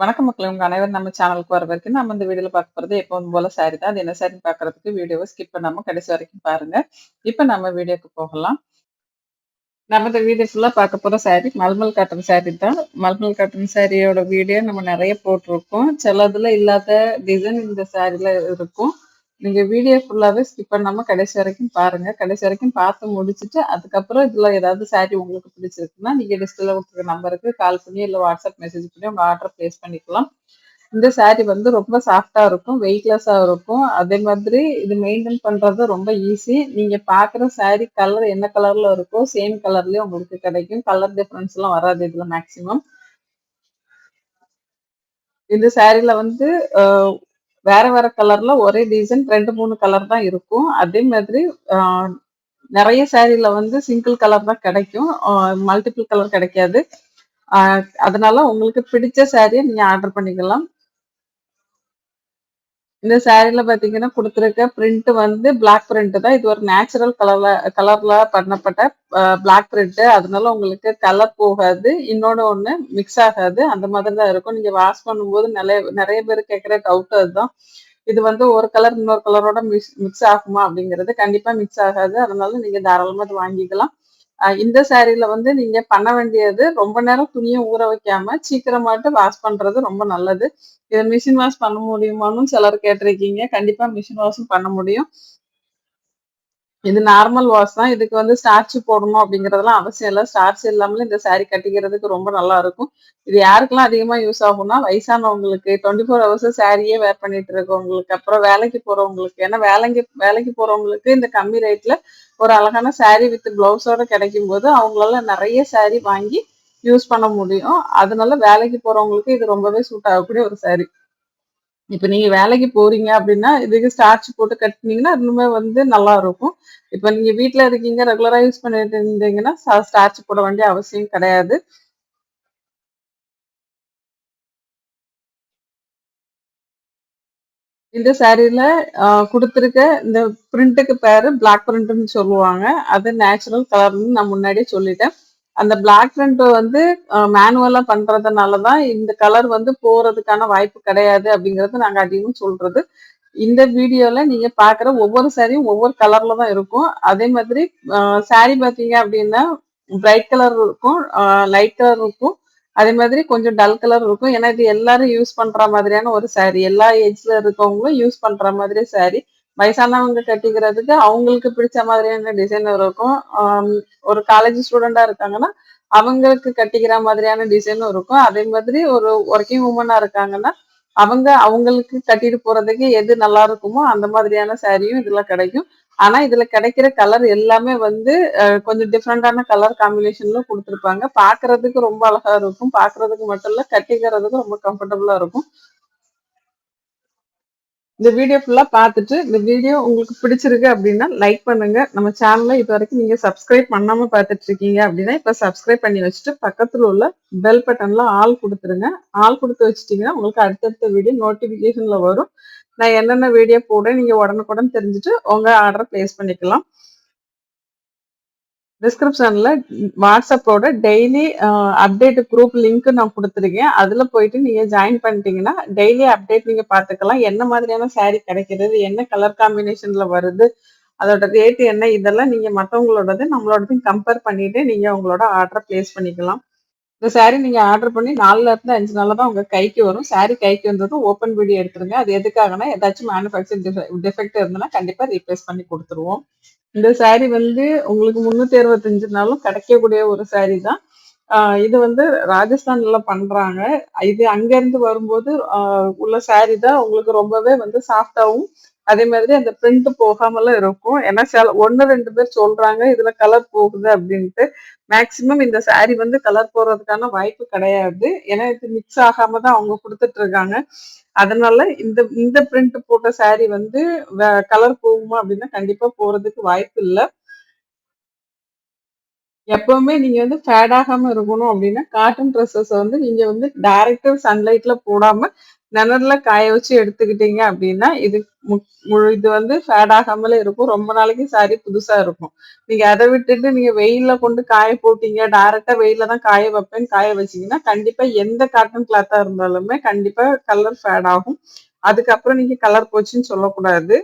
வணக்கம் மக்களே! உங்க அனைவரும் நம்ம சேனலுக்கு வர வரைக்கும் நம்ம இந்த வீடியோல பார்க்க போறது எப்பவும் போல சாரி தான். அது என்ன சாரின்னு பாக்குறதுக்கு வீடியோவை ஸ்கிப் பண்ணாம கடைசி வரைக்கும் பாருங்க. இப்ப நம்ம வீடியோக்கு போகலாம். நம்ம இந்த வீடியோ ஃபுல்லா பார்க்க போற சாரி மல்மல் காட்டன் சாரி தான். மல்மல் காட்டன் சாரியோட வீடியோ நம்ம நிறைய போட்டிருக்கோம். சிலதுல இல்லாத டிசைன் இந்த சாரில இருக்கும். நீங்க வீடியோ ஃபுல்லாவே ஸ்கிப் பண்ணாம கடைசி வரைக்கும் பாருங்க. கடைசி வரைக்கும் பார்த்து முடிச்சுட்டு, அதுக்கப்புறம் இதுல ஏதாவது சாரி உங்களுக்கு பிடிச்சிருக்குன்னா, நீங்க டிஸ்பிளேல கொடுத்துருக்க நம்பருக்கு கால் பண்ணி இல்ல வாட்ஸ்அப் மெசேஜ் பண்ணி உங்க ஆர்டர் பிளேஸ் பண்ணிக்கலாம். இந்த சாரி வந்து ரொம்ப சாஃப்ட்டா இருக்கும். வெயிட்லெஸ்ஸா இருக்கும். அதே மாதிரி இது மெயின்டெயின் பண்றது ரொம்ப ஈஸி. நீங்க பார்க்குற சாரி கலர் என்ன கலர்ல இருக்கோ, சேம் கலர்லயே உங்களுக்கு கிடைக்கும். கலர் டிஃபரன்ஸ்லாம் வராது இதுல மேக்ஸிமம். இந்த சாரில வந்து வேற வேற கலர்ல ஒரே டிசைன் 2, 3 கலர் தான் இருக்கும். அதே மாதிரி நிறைய சேரீல வந்து சிங்கிள் கலர் தான் கிடைக்கும். மல்டிபிள் கலர் கிடைக்காது. அதனால உங்களுக்கு பிடிச்ச சேரீயை நீங்க ஆர்டர் பண்ணிக்கலாம். இந்த சாரீல பாத்தீங்கன்னா கொடுத்துருக்க பிரிண்ட் வந்து பிளாக் பிரிண்ட் தான். இது ஒரு நேச்சுரல் கலர்ல கலர்ல பண்ணப்பட்ட பிளாக் பிரிண்ட். அதனால உங்களுக்கு கலர் போகாது. இன்னொன்னு ஒண்ணு மிக்ஸ் ஆகாது. அந்த மாதிரி தான் இருக்கும். நீங்க வாஷ் பண்ணும்போது நிறைய நிறைய பேர் கேட்கிற டவுட் அதுதான். இது வந்து ஒரு கலர் இன்னொரு கலரோட மிக்ஸ் மிக்ஸ் ஆகுமா? அப்படிங்கிறது. கண்டிப்பா மிக்ஸ் ஆகாது. அதனால நீங்க தாராளமா வாங்கிக்கலாம். இந்த சாரில வந்து நீங்க பண்ண வேண்டியது ரொம்ப நேரம் துணியை ஊற வைக்காம சீக்கிரமாட்டு வாஷ் பண்றது ரொம்ப நல்லது. இத மிஷின் வாஷ் பண்ண முடியுமான்னு சிலர் கேட்டிருக்கீங்க. கண்டிப்பா மிஷின் வாஷும் பண்ண முடியும். இது நார்மல் வாஷ் தான். இதுக்கு வந்து ஸ்டார்ச் போடணும் அப்படிங்கிறதுலாம் அவசியம் இல்லை ஸ்டார்ச் இல்லாமலே இந்த சாரி கட்டிக்கிறதுக்கு ரொம்ப நல்லா இருக்கும். இது யாருக்கெல்லாம் அதிகமா யூஸ் ஆகும்னா, வயசானவங்களுக்கு 24 ஹவர்ஸ் சாரியே வேர் பண்ணிட்டு இருக்கவங்களுக்கு, அப்புறம் வேலைக்கு போறவங்களுக்கு. ஏன்னா வேலைக்கு வேலைக்கு போறவங்களுக்கு இந்த கம்மி ரேட்ல ஒரு அழகான சாரி வித் பிளவுஸோட கிடைக்கும்போது, அவங்களால நிறைய சாரி வாங்கி யூஸ் பண்ண முடியும். அதனால வேலைக்கு போறவங்களுக்கு இது ரொம்பவே சூட் ஆகக்கூடிய ஒரு சாரி. இப்ப நீங்க வேலைக்கு போறீங்க அப்படின்னா, இதுக்கு ஸ்டார்ச் போட்டு கட்டினீங்கன்னா இன்னுமே வந்து நல்லா இருக்கும். இப்ப நீங்க வீட்டில் இருக்கீங்க, ரெகுலரா யூஸ் பண்ணிட்டு இருந்தீங்கன்னா, ஸ்டார்ச் போட வேண்டிய அவசியம் கிடையாது. இந்த சாரில கொடுத்துருக்க இந்த பிரிண்ட்டுக்கு பேரு பிளாக் பிரிண்ட்ன்னு சொல்லுவாங்க. அது நேச்சுரல் கலர்னு நான் முன்னாடியே சொல்லிட்டேன். அந்த பிளாக் பிரிண்ட் வந்து மேனுவலா பண்றதுனால தான் இந்த கலர் வந்து போறதுக்கான வாய்ப்பு கிடையாது அப்படிங்கிறது நாங்க அதிகமாக சொல்றது. இந்த வீடியோல நீங்க பார்க்குற ஒவ்வொரு சாரியும் ஒவ்வொரு கலர்ல தான் இருக்கும். அதே மாதிரி சாரி பாத்தீங்க அப்படின்னா, பிரைட் கலர் இருக்கும், லைட் கலர் இருக்கும். அதே மாதிரி கொஞ்சம் டல் கலர் இருக்கும். ஏன்னா இது எல்லாரும் யூஸ் பண்ற மாதிரியான ஒரு சாரி. எல்லா ஏஜ்ல இருக்கவங்களும் யூஸ் பண்ற மாதிரி சாரி. வயசானவங்க கட்டிக்கிறதுக்கு அவங்களுக்கு பிடிச்ச மாதிரியான டிசைன் இருக்கும். ஒரு காலேஜ் ஸ்டூடெண்ட்டா இருக்காங்கன்னா, அவங்களுக்கு கட்டிக்கிற மாதிரியான டிசைனும் இருக்கும். அதே மாதிரி ஒரு ஒர்க்கிங் உமனா இருக்காங்கன்னா, அவங்க அவங்களுக்கு கட்டிட்டு போறதுக்கு எது நல்லா இருக்குமோ, அந்த மாதிரியான சாரியும் இதுல கிடைக்கும். ஆனா இதுல கிடைக்கிற கலர் எல்லாமே வந்து கொஞ்சம் டிஃப்ரெண்டான கலர் காம்பினேஷன்ல கொடுத்துருப்பாங்க பாக்குறதுக்கு ரொம்ப அழகா இருக்கும். பார்க்கறதுக்கு மட்டும் இல்ல, கட்டிக்கிறதுக்கு ரொம்ப கம்ஃபர்டபுளா இருக்கும். இந்த வீடியோ ஃபுல்லா பார்த்துட்டு, இந்த வீடியோ உங்களுக்கு பிடிச்சிருக்கு அப்படின்னா, லைக் பண்ணுங்க. நம்ம சேனலை இது வரைக்கும் நீங்க சப்ஸ்கிரைப் பண்ணாம பார்த்துட்டு இருக்கீங்க அப்படின்னா, இப்ப சப்ஸ்கிரைப் பண்ணி வச்சுட்டு, பக்கத்துல உள்ள பெல் பட்டன்ல ஆள் கொடுத்துருங்க ஆள் கொடுத்து வச்சிட்டிங்கன்னா உங்களுக்கு அடுத்தடுத்த வீடியோ நோட்டிஃபிகேஷனில் வரும். நான் என்னென்ன வீடியோ போடுறேன், நீங்க உடனுக்குடன் தெரிஞ்சுட்டு உங்க ஆர்டரை பிளேஸ் பண்ணிக்கலாம். டிஸ்கிரிப்ஷன்ல வாட்ஸ்அப்போட டெய்லி அப்டேட் குரூப் லிங்க் நான் கொடுத்துருக்கேன் அதுல போயிட்டு நீங்க ஜாயின் பண்ணிட்டீங்கன்னா, டெய்லி அப்டேட் நீங்க பார்த்துக்கலாம். என்ன மாதிரியான சாரி கிடைக்கிறது, என்ன கலர் காம்பினேஷன்ல வருது, அதோட ரேட் என்ன, இதெல்லாம் நீங்க மற்றவங்களோடது நம்மளோடதையும் கம்பேர் பண்ணிட்டு நீங்க உங்களோட ஆர்டரை பிளேஸ் பண்ணிக்கலாம். இந்த சாரி நீங்க ஆர்டர் பண்ணி நாலுல இருந்து 5 நாள்ல தான் உங்க கைக்கு வரும். சாரி கைக்கு வந்ததும் ஓப்பன் வீடியோ எடுத்துருங்க. அது எதுக்காகன்னா, ஏதாச்சும் மேனுஃபேக்சர் டிஃபெக்ட் இருந்ததுன்னா கண்டிப்பா ரீப்ளேஸ் பண்ணி கொடுத்துருவோம் இந்த சாரி வந்து உங்களுக்கு 365 நாளும் கிடைக்கக்கூடிய ஒரு சாரி தான். இது வந்து ராஜஸ்தான்ல பண்றாங்க. இது அங்கேருந்து வரும்போது உள்ள சாரி தான் உங்களுக்கு ரொம்பவே வந்து சாஃப்ட்டாவும், அதே மாதிரி அந்த பிரிண்ட் போகாமலாம் இருக்கும். ஏன்னா சில 1, 2 பேர் சொல்றாங்க, இதுல கலர் போகுது அப்படின்ட்டு. மேக்சிமம் இந்த சாரி வந்து கலர் போறதுக்கான வாய்ப்பு கிடையாது. ஏன்னா இது மிக்ஸ் ஆகாம தான் அவங்க கொடுத்துட்டு இருக்காங்க. அதனால இந்த இந்த பிரிண்ட் போட்ட சாரி வந்து கலர் போகுமா அப்படின்னா, கண்டிப்பா போறதுக்கு வாய்ப்பு இல்லை எப்பவுமே நீங்க வந்து ஃபேட் ஆகாம இருக்கணும் அப்படின்னா, காட்டன் ட்ரெஸ்ஸஸ் வந்து நீங்க வந்து டைரக்டா சன்லைட்ல போடாம, நிழல்ல காய வச்சு எடுத்துக்கிட்டீங்க அப்படின்னா இது மு- முழு இது வந்து ஃபேட் ஆகாமலே இருக்கும். ரொம்ப நாளைக்கு சாரி புதுசா இருக்கும். நீங்க அதை விட்டுட்டு நீங்க வெயில கொண்டு காய போட்டீங்க டைரக்டா வெயில தான் காய வைப்பேன் காய வச்சீங்கன்னா கண்டிப்பா எந்த காட்டன் கிளாத்தா இருந்தாலுமே கண்டிப்பா கலர் ஃபேட் ஆகும். அதுக்கப்புறம் நீங்க கலர் போச்சுன்னு சொல்லக்கூடாது.